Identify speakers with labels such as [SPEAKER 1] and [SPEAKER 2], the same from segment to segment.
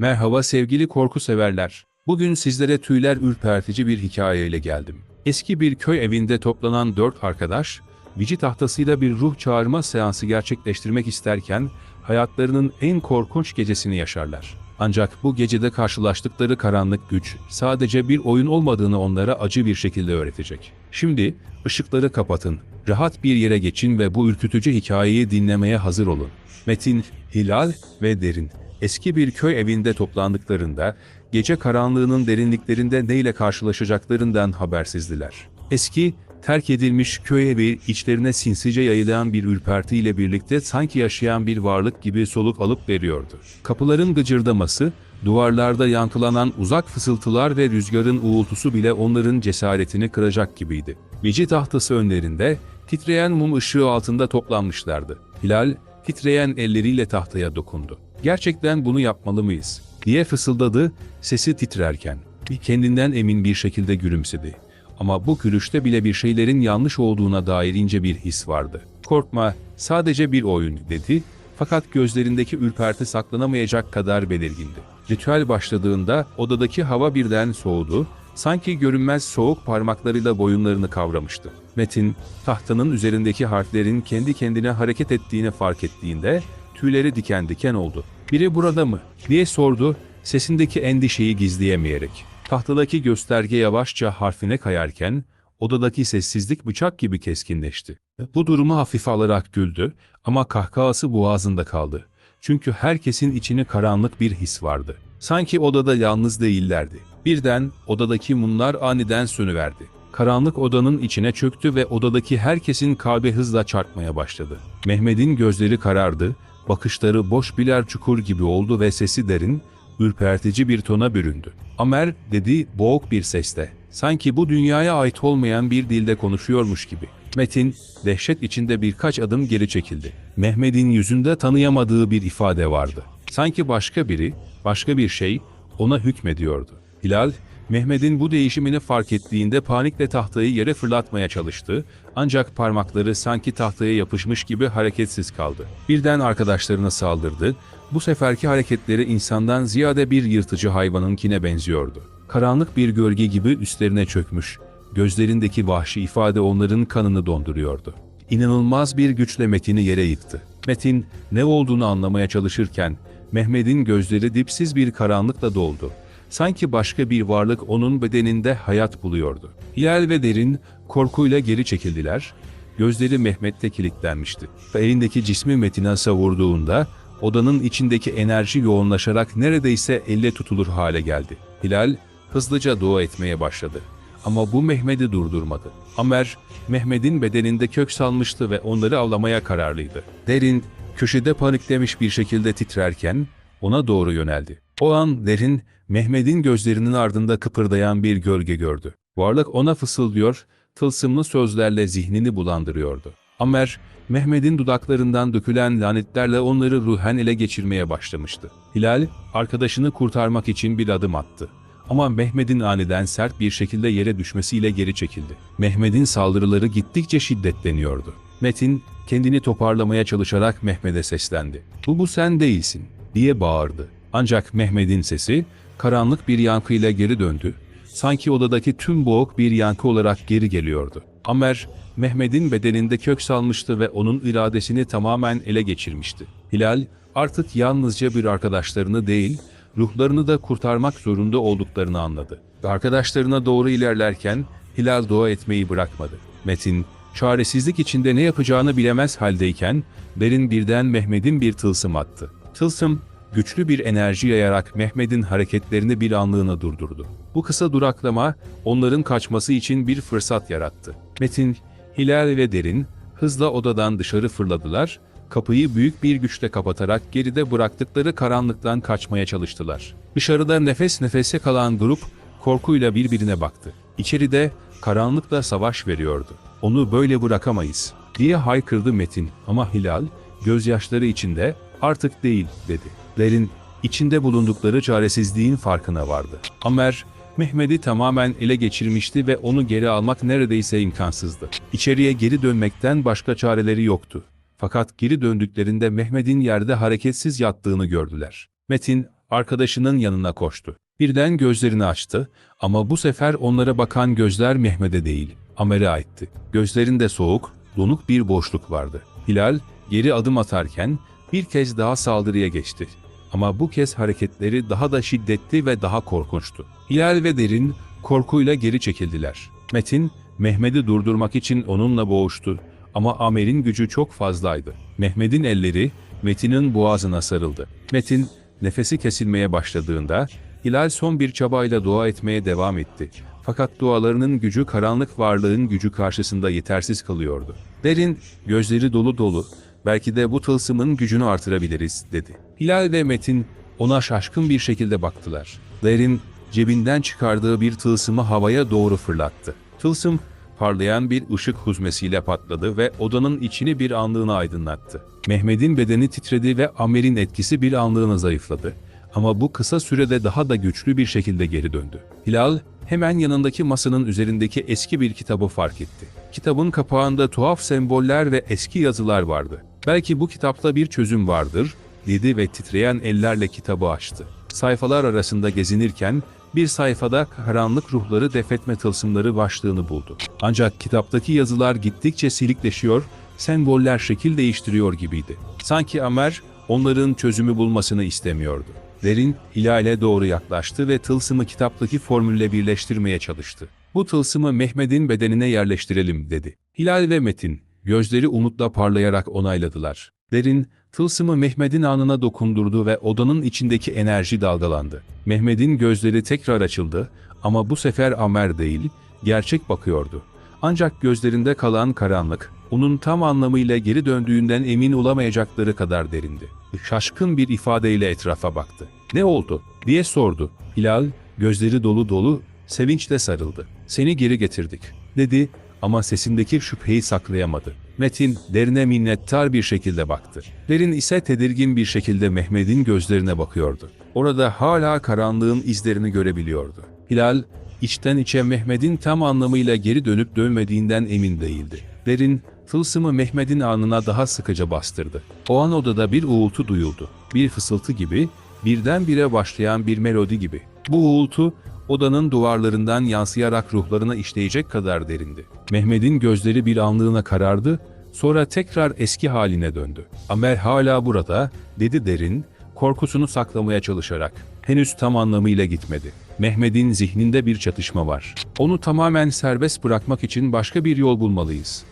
[SPEAKER 1] Merhaba sevgili korku severler. Bugün sizlere tüyler ürpertici bir hikayeyle geldim. Eski bir köy evinde toplanan dört arkadaş, vici tahtasıyla bir ruh çağırma seansı gerçekleştirmek isterken hayatlarının en korkunç gecesini yaşarlar. Ancak bu gecede karşılaştıkları karanlık güç sadece bir oyun olmadığını onlara acı bir şekilde öğretecek. Şimdi ışıkları kapatın, rahat bir yere geçin ve bu ürkütücü hikayeyi dinlemeye hazır olun. Metin, Hilal ve Derin eski bir köy evinde toplandıklarında gece karanlığının derinliklerinde neyle karşılaşacaklarından habersizdiler. Eski, terk edilmiş köy evi içlerine sinsice yayılan bir ürpertiyle birlikte sanki yaşayan bir varlık gibi soluk alıp veriyordu. Kapıların gıcırdaması, duvarlarda yankılanan uzak fısıltılar ve rüzgarın uğultusu bile onların cesaretini kıracak gibiydi. Vici tahtası önlerinde, titreyen mum ışığı altında toplanmışlardı. Hilal, titreyen elleriyle tahtaya dokundu. Gerçekten bunu yapmalı mıyız? diye fısıldadı, sesi titrerken. Kendinden emin bir şekilde gülümsedi. Ama bu gülüşte bile bir şeylerin yanlış olduğuna dair ince bir his vardı. Korkma, sadece bir oyun dedi. Fakat gözlerindeki ürperti saklanamayacak kadar belirgindi. Ritüel başladığında odadaki hava birden soğudu, sanki görünmez soğuk parmaklarıyla boyunlarını kavramıştı. Metin, tahtanın üzerindeki harflerin kendi kendine hareket ettiğini fark ettiğinde tüyleri diken diken oldu. Biri burada mı? diye sordu, sesindeki endişeyi gizleyemeyerek. Tahtadaki gösterge yavaşça harfine kayarken, odadaki sessizlik bıçak gibi keskinleşti. Bu durumu hafife alarak güldü ama kahkahası boğazında kaldı. Çünkü herkesin içine karanlık bir his vardı. Sanki odada yalnız değillerdi. Birden odadaki mumlar aniden sönüverdi. Karanlık odanın içine çöktü ve odadaki herkesin kalbi hızla çarpmaya başladı. Mehmet'in gözleri karardı, bakışları boş birer çukur gibi oldu ve sesi derin, ürpertici bir tona büründü. Amer dedi boğuk bir sesle. Sanki bu dünyaya ait olmayan bir dilde konuşuyormuş gibi. Metin, dehşet içinde birkaç adım geri çekildi. Mehmet'in yüzünde tanıyamadığı bir ifade vardı. Sanki başka biri, başka bir şey ona hükmediyordu. Hilal, Mehmet'in bu değişimini fark ettiğinde panikle tahtayı yere fırlatmaya çalıştı, ancak parmakları sanki tahtaya yapışmış gibi hareketsiz kaldı. Birden arkadaşlarına saldırdı, bu seferki hareketleri insandan ziyade bir yırtıcı hayvanınkine benziyordu. Karanlık bir gölge gibi üstlerine çökmüş, gözlerindeki vahşi ifade onların kanını donduruyordu. İnanılmaz bir güçle Metin'i yere yıktı. Metin ne olduğunu anlamaya çalışırken Mehmet'in gözleri dipsiz bir karanlıkla doldu. Sanki başka bir varlık onun bedeninde hayat buluyordu. Hilal ve Derin korkuyla geri çekildiler. Gözleri Mehmet'te kilitlenmişti. Elindeki cismi Metin'e savurduğunda odanın içindeki enerji yoğunlaşarak neredeyse elle tutulur hale geldi. Hilal hızlıca dua etmeye başladı. Ama bu Mehmet'i durdurmadı. Amer, Mehmet'in bedeninde kök salmıştı ve onları avlamaya kararlıydı. Derin, köşede paniklemiş bir şekilde titrerken ona doğru yöneldi. O an Derin, Mehmet'in gözlerinin ardında kıpırdayan bir gölge gördü. Varlık ona fısıldıyor, tılsımlı sözlerle zihnini bulandırıyordu. Amer, Mehmet'in dudaklarından dökülen lanetlerle onları ruhen ele geçirmeye başlamıştı. Hilal, arkadaşını kurtarmak için bir adım attı. Ama Mehmet'in aniden sert bir şekilde yere düşmesiyle geri çekildi. Mehmet'in saldırıları gittikçe şiddetleniyordu. Metin, kendini toparlamaya çalışarak Mehmet'e seslendi. Bu bu sen değilsin, diye bağırdı. Ancak Mehmet'in sesi, karanlık bir yankıyla geri döndü. Sanki odadaki tüm boğuk bir yankı olarak geri geliyordu. Amer, Mehmet'in bedeninde kök salmıştı ve onun iradesini tamamen ele geçirmişti. Hilal, artık yalnızca bir arkadaşlarını değil, ruhlarını da kurtarmak zorunda olduklarını anladı. Arkadaşlarına doğru ilerlerken Hilal dua etmeyi bırakmadı. Metin, çaresizlik içinde ne yapacağını bilemez haldeyken, Derin birden Mehmet'in bir tılsım attı. Tılsım, güçlü bir enerji yayarak Mehmet'in hareketlerini bir anlığına durdurdu. Bu kısa duraklama, onların kaçması için bir fırsat yarattı. Metin, Hilal ve Derin, hızla odadan dışarı fırladılar, kapıyı büyük bir güçle kapatarak geride bıraktıkları karanlıktan kaçmaya çalıştılar. Dışarıda nefes nefese kalan grup, korkuyla birbirine baktı. İçeride, karanlıkla savaş veriyordu. Onu böyle bırakamayız, diye haykırdı Metin ama Hilal, gözyaşları içinde, artık değil, dedi. Derin, içinde bulundukları çaresizliğin farkına vardı. Amer, Mehmet'i tamamen ele geçirmişti ve onu geri almak neredeyse imkansızdı. İçeriye geri dönmekten başka çareleri yoktu. Fakat geri döndüklerinde Mehmet'in yerde hareketsiz yattığını gördüler. Metin, arkadaşının yanına koştu. Birden gözlerini açtı ama bu sefer onlara bakan gözler Mehmet'e değil, Amer'e aitti. Gözlerinde soğuk, donuk bir boşluk vardı. Hilal geri adım atarken bir kez daha saldırıya geçti. Ama bu kez hareketleri daha da şiddetli ve daha korkunçtu. Hilal ve Derin korkuyla geri çekildiler. Metin, Mehmet'i durdurmak için onunla boğuştu ama Amer'in gücü çok fazlaydı. Mehmet'in elleri Metin'in boğazına sarıldı. Metin nefesi kesilmeye başladığında Hilal son bir çabayla dua etmeye devam etti. Fakat dualarının gücü karanlık varlığın gücü karşısında yetersiz kalıyordu. Derin, gözleri dolu dolu, belki de bu tılsımın gücünü artırabiliriz dedi. Hilal ve Metin ona şaşkın bir şekilde baktılar. Derin cebinden çıkardığı bir tılsımı havaya doğru fırlattı. Tılsım parlayan bir ışık huzmesiyle patladı ve odanın içini bir anlığına aydınlattı. Mehmet'in bedeni titredi ve Amer'in etkisi bir anlığına zayıfladı. Ama bu kısa sürede daha da güçlü bir şekilde geri döndü. Hilal hemen yanındaki masanın üzerindeki eski bir kitabı fark etti. Kitabın kapağında tuhaf semboller ve eski yazılar vardı. Belki bu kitapta bir çözüm vardır, dedi ve titreyen ellerle kitabı açtı. Sayfalar arasında gezinirken bir sayfada karanlık ruhları defetme tılsımları başlığını buldu. Ancak kitaptaki yazılar gittikçe silikleşiyor, semboller şekil değiştiriyor gibiydi. Sanki Amer onların çözümü bulmasını istemiyordu. Derin Hilal'e doğru yaklaştı ve tılsımı kitaptaki formülle birleştirmeye çalıştı. Bu tılsımı Mehmet'in bedenine yerleştirelim dedi. Hilal ve Metin gözleri umutla parlayarak onayladılar. Derin tılsımı Mehmet'in alnına dokundurdu ve odanın içindeki enerji dalgalandı. Mehmet'in gözleri tekrar açıldı ama bu sefer Amer değil, gerçek bakıyordu. Ancak gözlerinde kalan karanlık, onun tam anlamıyla geri döndüğünden emin olamayacakları kadar derindi. Şaşkın bir ifadeyle etrafa baktı. Ne oldu? diye sordu. Hilal, gözleri dolu dolu, sevinçle sarıldı. Seni geri getirdik, dedi ama sesindeki şüpheyi saklayamadı. Metin, derine minnettar bir şekilde baktı. Derin ise tedirgin bir şekilde Mehmet'in gözlerine bakıyordu. Orada hala karanlığın izlerini görebiliyordu. Hilal, içten içe Mehmet'in tam anlamıyla geri dönüp dönmediğinden emin değildi. Derin, tılsımı Mehmet'in alnına daha sıkıca bastırdı. O an odada bir uğultu duyuldu. Bir fısıltı gibi, birdenbire başlayan bir melodi gibi. Bu uğultu, odanın duvarlarından yansıyarak ruhlarına işleyecek kadar derindi. Mehmet'in gözleri bir anlığına karardı, sonra tekrar eski haline döndü. Amer hala burada, dedi derin, korkusunu saklamaya çalışarak. Henüz tam anlamıyla gitmedi. Mehmet'in zihninde bir çatışma var. Onu tamamen serbest bırakmak için başka bir yol bulmalıyız.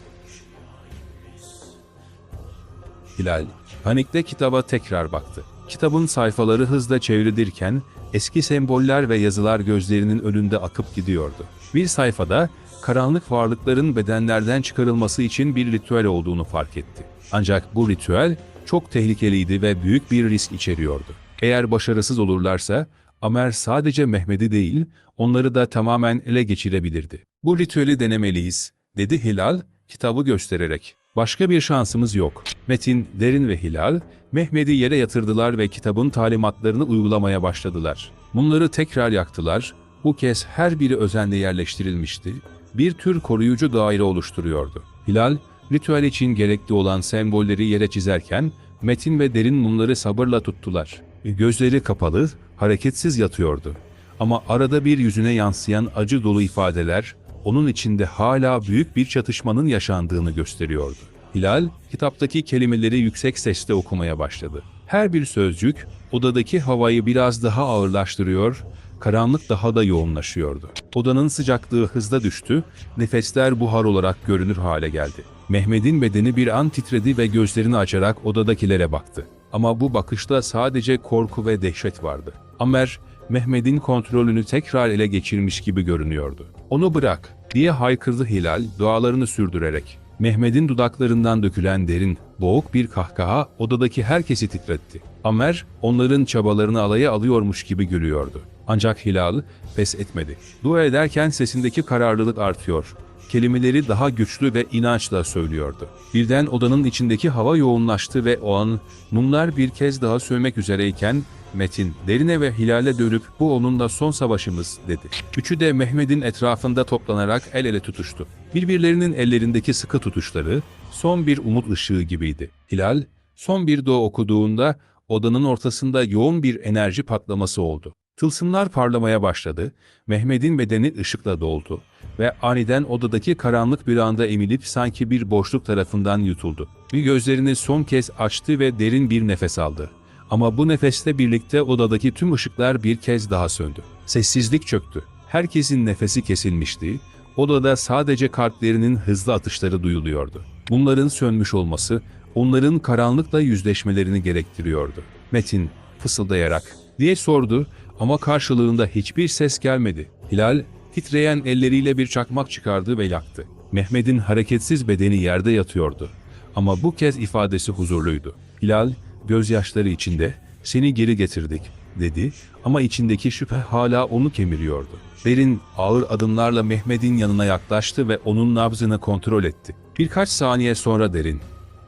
[SPEAKER 1] Hilal, panikle kitaba tekrar baktı. Kitabın sayfaları hızla çevrilirken eski semboller ve yazılar gözlerinin önünde akıp gidiyordu. Bir sayfada karanlık varlıkların bedenlerden çıkarılması için bir ritüel olduğunu fark etti. Ancak bu ritüel çok tehlikeliydi ve büyük bir risk içeriyordu. Eğer başarısız olurlarsa Amer sadece Mehmet'i değil, onları da tamamen ele geçirebilirdi. Bu ritüeli denemeliyiz, dedi Hilal, kitabı göstererek. Başka bir şansımız yok. Metin, Derin ve Hilal, Mehmet'i yere yatırdılar ve kitabın talimatlarını uygulamaya başladılar. Bunları tekrar yaktılar, bu kez her biri özenle yerleştirilmişti, bir tür koruyucu daire oluşturuyordu. Hilal, ritüel için gerekli olan sembolleri yere çizerken, Metin ve Derin bunları sabırla tuttular. Gözleri kapalı, hareketsiz yatıyordu. Ama arada bir yüzüne yansıyan acı dolu ifadeler, onun içinde hala büyük bir çatışmanın yaşandığını gösteriyordu. Hilal, kitaptaki kelimeleri yüksek sesle okumaya başladı. Her bir sözcük, odadaki havayı biraz daha ağırlaştırıyor, karanlık daha da yoğunlaşıyordu. Odanın sıcaklığı hızla düştü, nefesler buhar olarak görünür hale geldi. Mehmet'in bedeni bir an titredi ve gözlerini açarak odadakilere baktı. Ama bu bakışta sadece korku ve dehşet vardı. Amer, Mehmet'in kontrolünü tekrar ele geçirmiş gibi görünüyordu. Onu bırak, diye haykırdı Hilal dualarını sürdürerek. Mehmet'in dudaklarından dökülen derin, boğuk bir kahkaha odadaki herkesi titretti. Amer, onların çabalarını alaya alıyormuş gibi gülüyordu. Ancak Hilal pes etmedi. Dua ederken sesindeki kararlılık artıyor. Kelimeleri daha güçlü ve inançla söylüyordu. Birden odanın içindeki hava yoğunlaştı ve o an mumlar bir kez daha sönmek üzereyken Metin, derine ve Hilal'e dönüp bu onunla son savaşımız dedi. Üçü de Mehmet'in etrafında toplanarak el ele tutuştu. Birbirlerinin ellerindeki sıkı tutuşları son bir umut ışığı gibiydi. Hilal, son bir dua okuduğunda odanın ortasında yoğun bir enerji patlaması oldu. Tılsımlar parlamaya başladı, Mehmet'in bedeni ışıkla doldu ve aniden odadaki karanlık bir anda emilip sanki bir boşluk tarafından yutuldu. Bir gözlerini son kez açtı ve derin bir nefes aldı. Ama bu nefesle birlikte odadaki tüm ışıklar bir kez daha söndü. Sessizlik çöktü. Herkesin nefesi kesilmişti. Odada sadece kalplerinin hızlı atışları duyuluyordu. Bunların sönmüş olması onların karanlıkla yüzleşmelerini gerektiriyordu. Metin fısıldayarak diye sordu ama karşılığında hiçbir ses gelmedi. Hilal titreyen elleriyle bir çakmak çıkardı ve yaktı. Mehmet'in hareketsiz bedeni yerde yatıyordu. Ama bu kez ifadesi huzurluydu. Hilal gözyaşları içinde seni geri getirdik dedi ama içindeki şüphe hala onu kemiriyordu. Derin ağır adımlarla Mehmet'in yanına yaklaştı ve onun nabzını kontrol etti. Birkaç saniye sonra Derin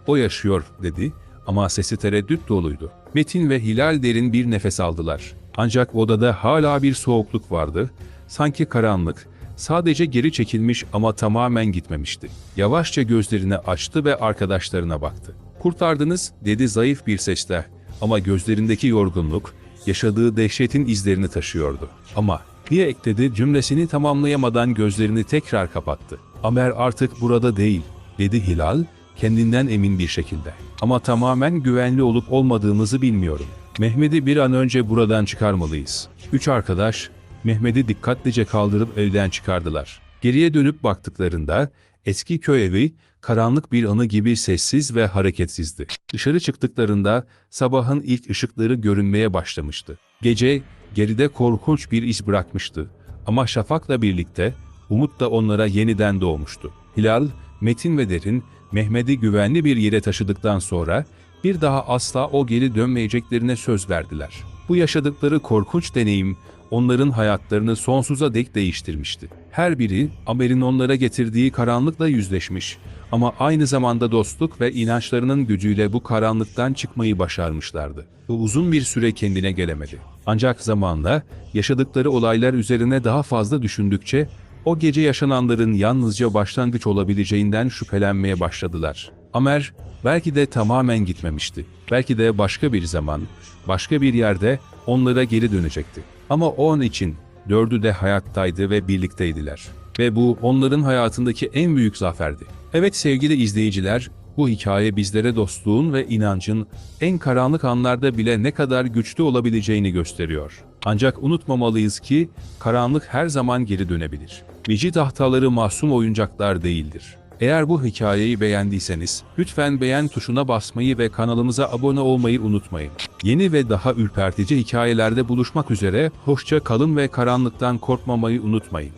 [SPEAKER 1] o yaşıyor dedi ama sesi tereddüt doluydu. Metin ve Hilal derin bir nefes aldılar. Ancak odada hala bir soğukluk vardı. Sanki karanlık, sadece geri çekilmiş ama tamamen gitmemişti. Yavaşça gözlerini açtı ve arkadaşlarına baktı. Kurtardınız dedi zayıf bir sesle ama gözlerindeki yorgunluk, yaşadığı dehşetin izlerini taşıyordu. Ama diye ekledi cümlesini tamamlayamadan gözlerini tekrar kapattı. Amer artık burada değil, dedi Hilal, kendinden emin bir şekilde. Ama tamamen güvenli olup olmadığımızı bilmiyorum. Mehmet'i bir an önce buradan çıkarmalıyız. Üç arkadaş, Mehmet'i dikkatlice kaldırıp evden çıkardılar. Geriye dönüp baktıklarında, eski köy evi, karanlık bir anı gibi sessiz ve hareketsizdi. Dışarı çıktıklarında, sabahın ilk ışıkları görünmeye başlamıştı. Gece, geride korkunç bir iz bırakmıştı. Ama şafakla birlikte, umut da onlara yeniden doğmuştu. Hilal, Metin ve Derin, Mehmet'i güvenli bir yere taşıdıktan sonra bir daha asla o geri dönmeyeceklerine söz verdiler. Bu yaşadıkları korkunç deneyim onların hayatlarını sonsuza dek değiştirmişti. Her biri Amer'in onlara getirdiği karanlıkla yüzleşmiş ama aynı zamanda dostluk ve inançlarının gücüyle bu karanlıktan çıkmayı başarmışlardı. Bu uzun bir süre kendine gelemedi. Ancak zamanla yaşadıkları olaylar üzerine daha fazla düşündükçe o gece yaşananların yalnızca başlangıç olabileceğinden şüphelenmeye başladılar. Amer belki de tamamen gitmemişti. Belki de başka bir zaman, başka bir yerde onlara geri dönecekti. Ama o an için dördü de hayattaydı ve birlikteydiler. Ve bu onların hayatındaki en büyük zaferdi. Evet sevgili izleyiciler, bu hikaye bizlere dostluğun ve inancın en karanlık anlarda bile ne kadar güçlü olabileceğini gösteriyor. Ancak unutmamalıyız ki karanlık her zaman geri dönebilir. Vici tahtaları masum oyuncaklar değildir. Eğer bu hikayeyi beğendiyseniz lütfen beğen tuşuna basmayı ve kanalımıza abone olmayı unutmayın. Yeni ve daha ürpertici hikayelerde buluşmak üzere hoşça kalın ve karanlıktan korkmamayı unutmayın.